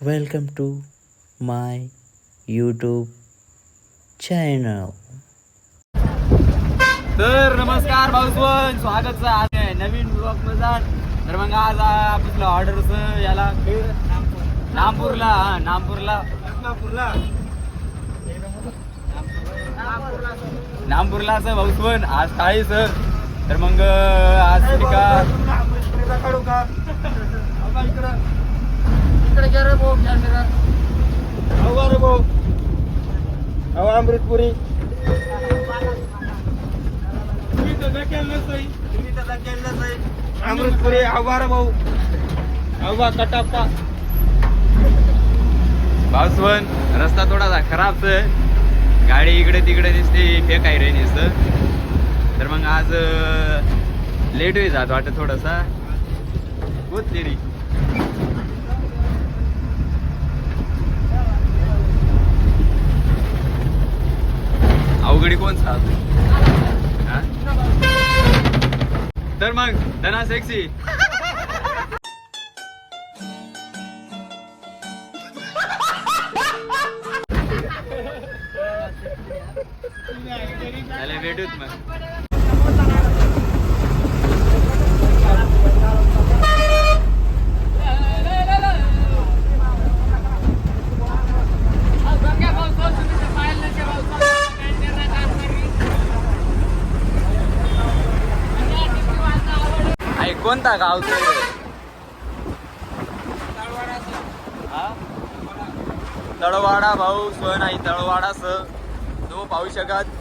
Welcome to my YouTube channel. तर नमस्कार भाऊसवन स्वागत आहे आज नवीन ब्लॉग मजार तर मग आज आपलं ऑर्डरच याला. नामपूरला हा नामपूरला. नामपूरला असं भाऊसवन आज थाळी सर. तर मग आज नाही. का अमृतपुरी अमृतपुरी आव्हार भाऊ. आव्हा कटाप्पा. भाऊसवन रस्ता थोडासा खराब आहे गाडी इकडे तिकडे दिसते फेक आहे रे नुसतं. तर मग आज लेट होई जात वाटत थोडासा. होत लेडी अवघडी कोण साथ हा? तर मग धना सेक्सी त्याला भेटूत मग आई गाव तळवाडा भाऊ सोन नाही तळवाडा स तुम्ही पाहू शकत?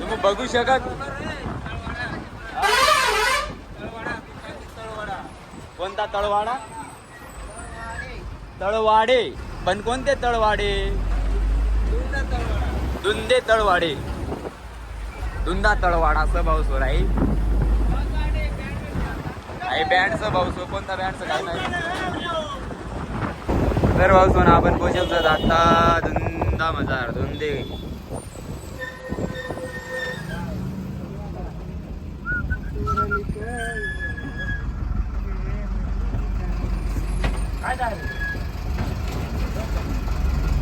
तुम्ही बघू शकत? कोणता तळवाडा? तळवाडे. पण कोणते तळवाडे? दुंदे तळवाडे. दुंदा तळवाडा. असं भाऊ सोराई आई आई बँडचं भाऊ कोणता बँडचं काय नाही तर भाऊ सोना आपण पोचवतो आता. दुंदा मजार धुंदे.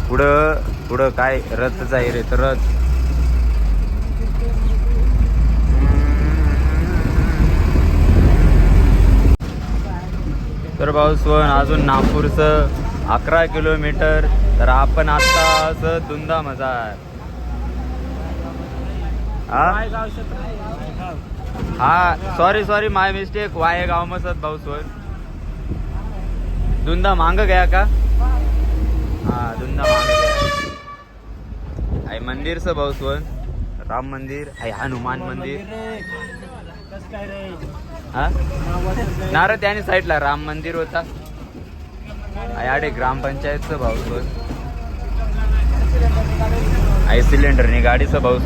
पुढं पुढं काय रथच आहे रे तर रथ. तर भाऊ स्वन अजून नागपूरचं अकरा किलोमीटर. तर आपण आता असं दुंदा मजार हा सॉरी सॉरी माय मिस्टेक वाय गाव मसत भाऊ सोन. दुंदा मांग गया का? हा दुंदा मांग गया आई मंदिरचं भाऊ स्वन राम मंदिर आई हनुमान मंदिर. हा? नारळ त्याने साईडला राम मंदिर होता. आडे ग्रामपंचायतचं भाऊसोन आई सिलेंडरनी गाडीचं रवीना भाऊ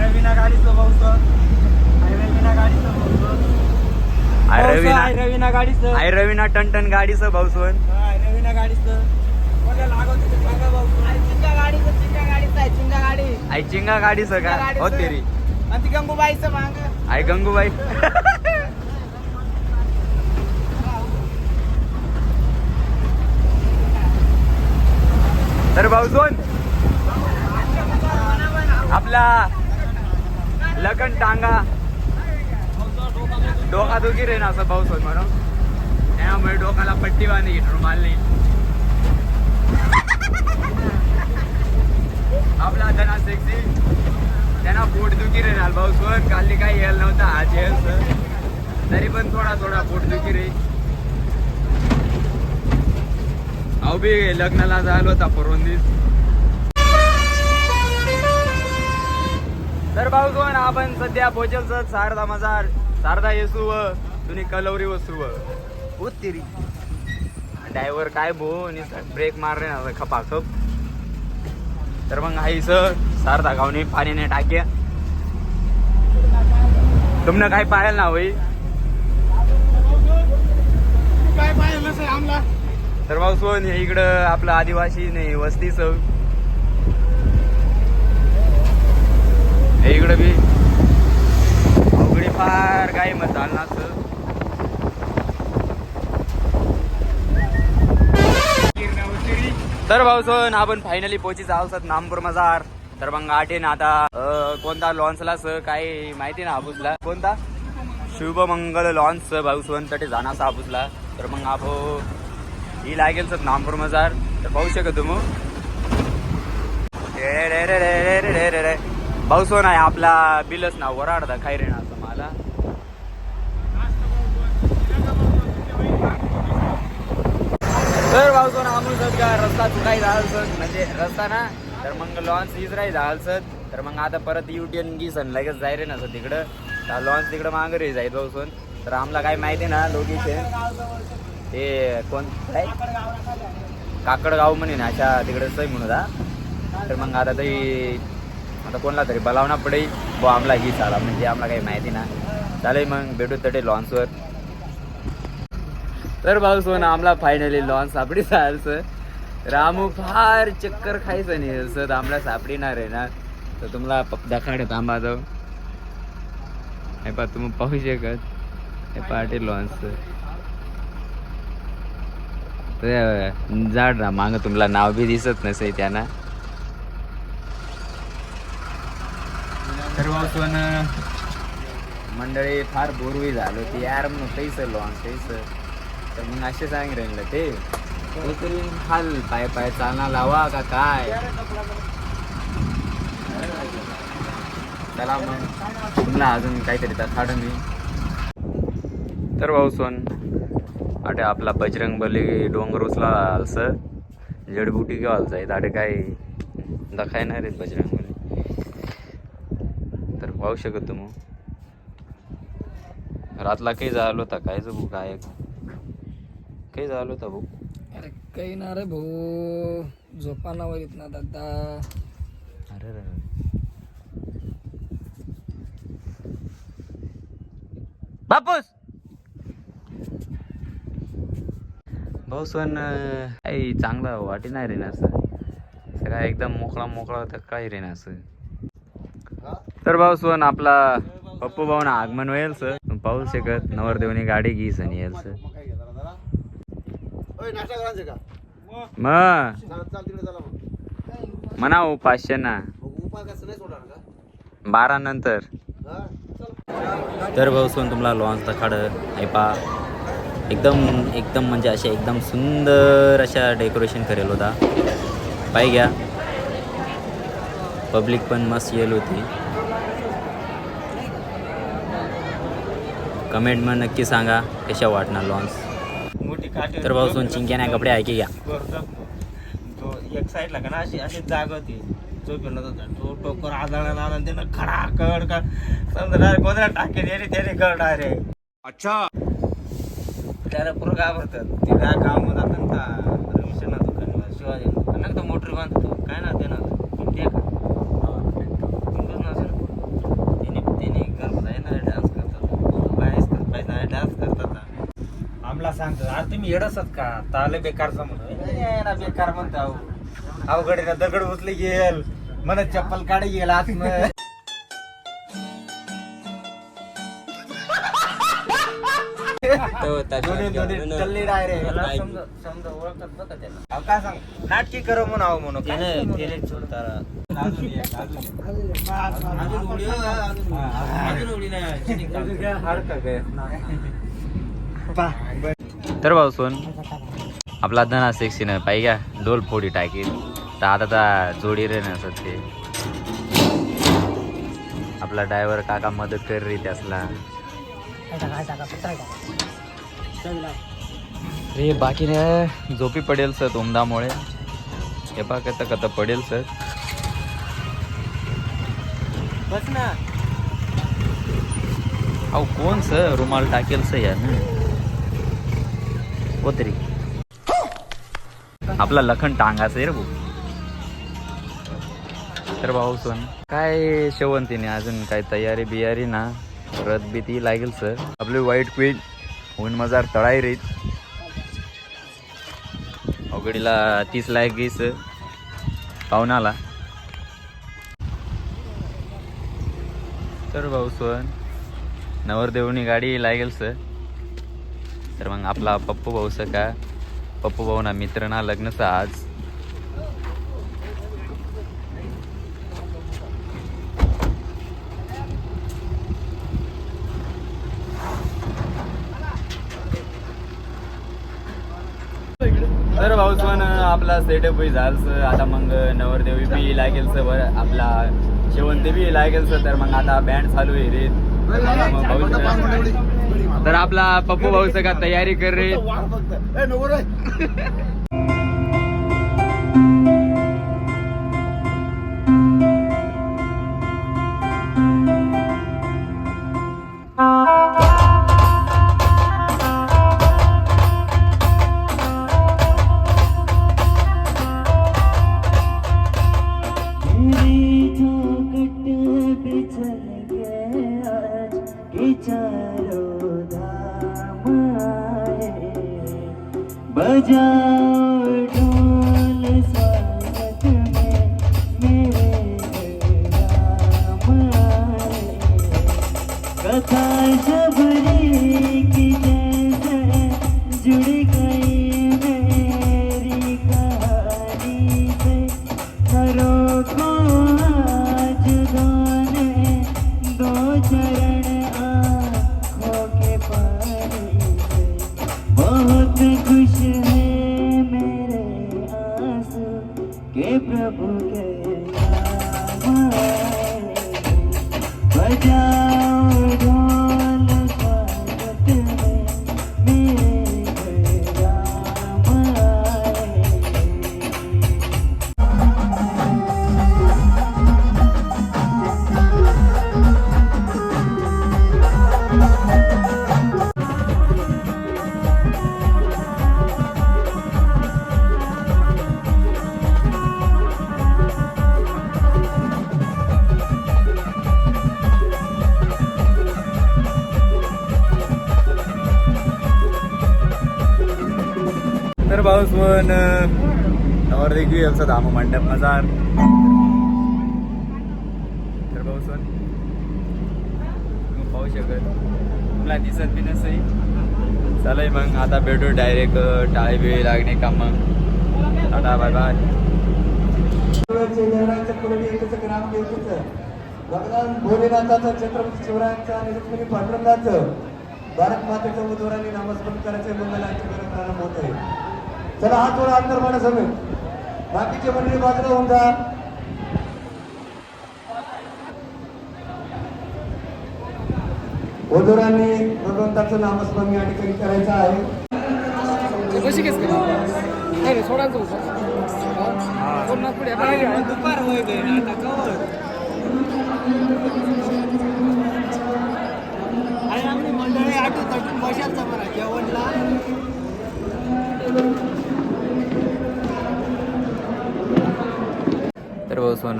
रवीना भाऊ सर आय रवीना रवीना गाडीचं. आय रवीना टनटन गाडीचं भाऊसोन रवीना गाडीचं. होतं भाऊ. चिंगा गाडीचं चिंगा गाडीचं चिंगा गाडी. आई चिंगा गाडीचं का? हो तेरी. आणि ती गंगूबाईचं मांग. आहे गंगूबाई. तर भाऊ सोन आपला लखन टांगा. डोका दुखी रे ना असं पाऊस होत म्हणून. त्यामुळे डोकाला पट्टी बांधली रुमाल नाही आपला धना सेक्सी त्यांना पोट दुखी रे पाऊस वर काल काही यायला नव्हता. आज येईल सर. तरी पण थोडा थोडा पोट दुखी रे. अहो बी लग्नाला झालो होता परवंदीस तर भाऊ कोण आपण सध्या पोचलच शारदा मजार शारदा येसू व तुम्ही कलवरी वसू व. उत्तिरी ड्रायव्हर काय भो आणि ब्रेक मारले ना खपाखप. तर मग आई सर शारदा गावने पाण्याने टाक्या तुमनं काय पाहायला ना होई? काय पाहिलं आमला? तर मग सोन हे इकडं आपलं आदिवासी नाही वस्तीच हे इकडं बी. अवघडी फार काय मत चालणार तर भाऊसन आपण फायनली पोहोचित आहोत नामपूर मजार. तर मग आठेन आता. कोणता लॉन्सला काय माहिती ना हापूसला? कोणता? शुभमंगल लॉन्स भाऊसन तटे जाणार हापूसला. तर मग आपो ही लागेल सर नामपूर मजार. तर पाहू शकत तुम भाऊ सोन आहे आपला बिलच ना वराडदा खायरेणार सर भावतो ना आम्ही भाऊ सर का रस्ता चुकाई झाला सर? म्हणजे रस्ता ना तर मग लॉन्च इजराई झाल सर. तर मग आता परत युटीएन गी सन लगेच जाय रे ना सर तिकडं. तर लॉन्च तिकडं मागं रे जाईल भाऊ तर आम्हाला काय माहिती ना लोकेशन? ते कोण? काय? काकडगाव म्हणे ना अशा तिकडे सही म्हणून दा तर मग आता तरी आता कोणला तरी बोलावना पडेल. बो आम्हाला ही चाला म्हणजे आम्हाला काही माहिती ना. चालेल मग भेटू तटे लॉन्चवर तर भाऊ सोन आम्हाला फायनली लॉन्च सापडी सर रामू फार चक्कर खायचं नाही सर आम्हाला सापडीणार आहे ना. तर तुम्हाला प- दाखाड थांबा जाऊ. हे पा तुम्ही पाहू शकत. हे पाटे लॉन्च जाड ना माग तुम्हाला नाव बी दिसत नसे त्यांना. तर सोन मंडळी फार बोरवी झालो ती यार म्हणून कैस लॉन्च कैस तर मग असे सांग राहिलं ते. काहीतरी हाल पाय पाय चालना लावा का काय? चला मग. तुम्हाला अजून काहीतरी तर खाड मी. तर भाऊ सोन अटे आपला बजरंग बली डोंगर उचला अलस जडबुटी घेऊ अलस आहे अटे काय नाही रे बजरंग बली. तर पाहू शकत तुम्ही. रातला काही झालं होता काय? बघू काय? काही झालं होता भाऊ? अरे काही ना रे भाऊ. झोपा नावर येत ना दादा. अरे रे बापूस! भाऊ सण काही चांगला वाटी नाही रे ना असं. सगळा एकदम मोकळा मोकळा होता काय रे ना असं. तर भाऊ सोन आपला पप्पू भाऊ ना आगमन होईल सर. पाहू शकत नवरदेवनी गाडी घीस आणि येईल सर. नाश्ता मग. म्हणा हो पाचशे ना. बारा नंतर. तर भाऊ तर तुम्हाला लॉन्स खाडं हे पा. एकदम एकदम म्हणजे अशा एकदम सुंदर अशा डेकोरेशन करेल होता. पाय घ्या. पब्लिक पण मस्त येल होती. कमेंटमध्ये नक्की सांगा कशा वाटणार लॉन्स तर भाऊ सोन चिंक्याने कपडे ऐकी घ्या. तो एक साईडला का ना अशी अशी जागा होती. तो फिरत होता. तो टोकर आदळाला आला त्यानं खडाकड का समजा डायरेक्ट कोणत्या टाकेल याने त्याने कर डायरेक्ट अच्छा. त्याला पुरं घाबरतात. ते काय काम होत आता रमेशन दुकान शिवाजी दुकान नाही का तो मोटर बांधतो काय ना ते ना पिंटे का त्याने त्याने करत आहे ना डान्स करतात बायस पाहिजे डान्स करतात आमला सांगतो अरे तुम्ही येडसत का? ताले बेकारचा म्हणून. बेकार म्हणता अवघड ना दगड उचले गेल. मन चप्पल काढ गेल आत काय सांग? नाटकी करो म्हणून आहो म्हणून. अजून तर भाऊ सोन आपला धना सेक्सीनं पाहिजे का? डोल फोडी टाकी तर आता तर जोडी रे ना ते आपला ड्रायव्हर काका मदत कर रे त्यासला. रे बाकी रे झोपी पडेल सर उमदामुळे हे पा कत कत पडेल सर. बस ना. अहो कोण सर? रुमाल टाकेल सर यार हो तरी आपला लखन टांगाच आहे रे भाऊ. तर भाऊ सोन काय शेवंतीने अजून काय तयारी बियारी ना? रथ बी ती लागेल सर आपली वाईट क्वीन होऊन मजार तळाई रे. अवघडीला तीस लाख सर पाहुणाला. तर भाऊ सोन नवरदेवनी गाडी लागेल सर तर मग आपला पप्पू भाऊ सका पप्पू भाऊ ना मित्र ना लग्न आज. तर भाऊ आपला सेटअप बी झालस. आता मग नवरदेवी बी लागेल सर आपला शेवंती बी लागेल सर तर मग आता बँड चालू आहे रे. भाऊ तर आपला पप्पू भाऊ सगळा तयारी कर रे? heart. के तर भाऊसवन नवरदेवी आमचा धाम मंडप मजार। तर भाऊसवन तुम्ही पाहू शकत. तुला दिसत बी नसई चालय मग आता भेटू डायरेक्ट टाळी बिळी लागणे का मग टाटा बाय बाय भगवान भोलेनाथाचं छत्रपती शिवरायांचं आणि रुक्मिणी पांडुरंगाचं. भारत मातेचं उद्वाराने नामस्मरण करायचं मंगलांची गरज प्रारंभ होत आहे. चला हात थोडा अंतर म्हणा सगळे. बाकीचे मंडळी बाजूला होऊन जा. ओदोरांनी भगवंताचं नामस्मरण या ठिकाणी करायचं आहे. दुपार मंडळी आठवत तटून बसायचं बरं जेवणला. तर बसून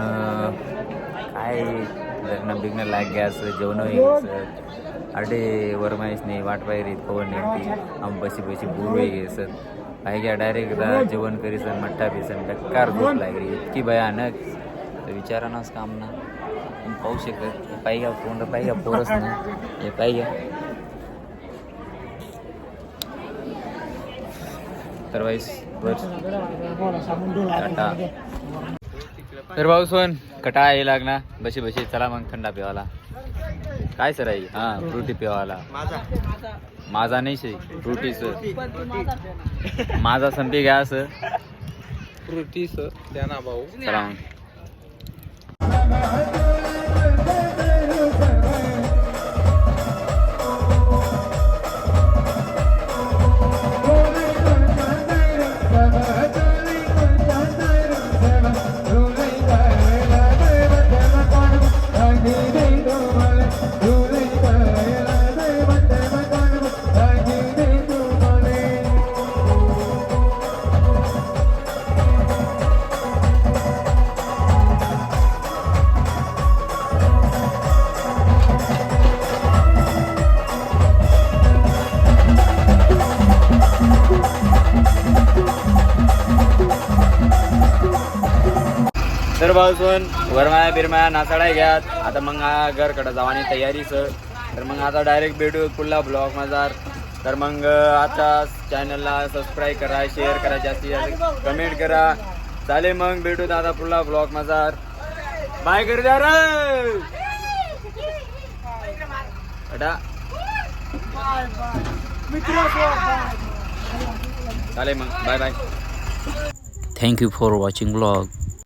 काय लग्न बिग्न लाग गॅस जेवण अडे वरमाईस नाही वाट पायरी पवन येते आम बशी बशी पूर्व घ्यायचं काय घ्या डायरेक्ट जेवण करीसन मठ्ठा पिसन बेकार झोप लागली इतकी भयानक. तर विचारानाच काम ना. तुम्ही पाहू शकत पाहिजे घ्या तोंड पाय घ्या पोरस ना. हे पाहिजे तर वाईस बस. टाटा. तर भाऊ सोन कटा आहे लागना. बशी बशी चला मग थंडा पिवाला. काय सर आई? हा फ्रुटी पिवाला. माझा नाही शे फ्रुटी सर. माझा संपी घ्या सर. फ्रुटी सर द्या ना भाऊ. चला मग. भाऊसोन वरमाया बिरमाया नासाडा घ्यात. आता मग हा घरकडं जावानी तयारी सर तर मग आता डायरेक्ट भेटू पुढला ब्लॉग माझार तर मग आता चॅनलला सबस्क्राईब करा शेअर करा जास्तीत जास्त कमेंट करा. चालेल मग भेटू दादा पुढला ब्लॉग माझार बाय कर द्या रे चालेल मग bye bye thank you for watching blog